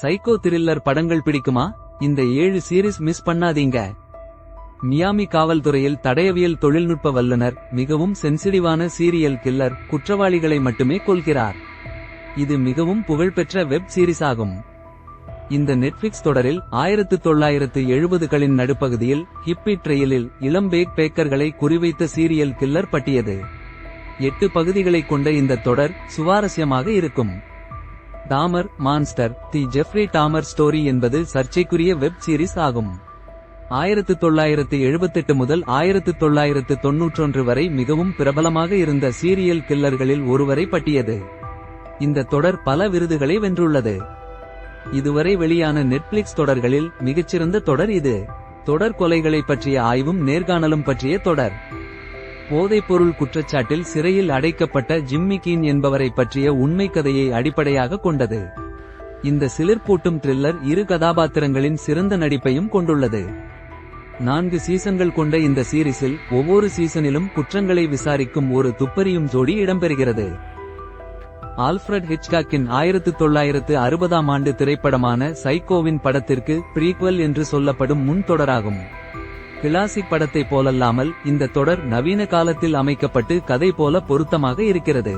Psycho thriller படங்கள் பிடிக்குமா? இந்த ஏழு சீரிஸ் மிஸ் பண்ணாதீங்க. மியாமி காவல்துறையில் தடயவியல் தொழில்நுட்ப வல்லுனர் மிகவும் சென்சிடிவான சீரியல் கில்லர் குற்றவாளிகளை மட்டுமே கொல்கிறார். இது மிகவும் புகழ்பெற்ற வெப் சீரிஸ் ஆகும் இந்த நெட்ஃபிக்ஸ் தொடரில் ஆயிரத்து தொள்ளாயிரத்து எழுபதுகளின் நடுப்பகுதியில் ஹிப்பி ட்ரெயிலில் இளம்பேக் பேக்கர்களை குறிவைத்த சீரியல் கில்லர் பட்டியது. எட்டு பகுதிகளைக் கொண்ட இந்த தொடர் சுவாரஸ்யமாக இருக்கும். Dahmer monster the Jeffrey Dahmer story என்பது சர்ச்சைக்குரிய வெப் சீரிஸ் ஆகும். ஆயிரத்து தொள்ளாயிரத்து எழுபத்தெட்டு முதல் ஆயிரத்து தொள்ளாயிரத்து தொன்னூற்றொன்று வரை மிகவும் பிரபலமாக இருந்த சீரியல் கில்லர்களில் ஒருவரை பட்டியது இந்த தொடர் பல விருதுகளை வென்றுள்ளது. இதுவரை வெளியான நெட்ஃபிளிக்ஸ் தொடர்களில் மிகச்சிறந்த தொடர் இது. தொடர் கொலைகளை பற்றிய ஆய்வும் நேர்காணலும் பற்றிய தொடர். போதைப்பொருள் குற்றச்சாட்டில் சிறையில் அடைக்கப்பட்ட ஜிம்மி கீன் என்பவரை பற்றிய உண்மை கதையை அடிப்படையாக கொண்டது. இந்த சிலிர்ப்பூட்டும் த்ரில்லர் இரு கதாபாத்திரங்களின் சிறந்த நடிப்பையும் கொண்டுள்ளது. நான்கு சீசன்கள் கொண்ட இந்த சீரிஸில் ஒவ்வொரு சீசனிலும் குற்றங்களை விசாரிக்கும் ஒரு துப்பறியும் ஜோடி இடம்பெறுகிறது. ஆல்ஃபிரட் ஹிச்காக்கின் ஆயிரத்து தொள்ளாயிரத்து அறுபதாம் ஆண்டு திரைப்படமான சைக்கோவின் படத்திற்கு ப்ரீக்வல் என்று சொல்லப்படும் முன் தொடராகும். கிளாசிக் படத்தைப் போலல்லாமல் இந்த தொடர் நவீன காலத்தில் அமைக்கப்பட்டு கதை போல பொருத்தமாக இருக்கிறது.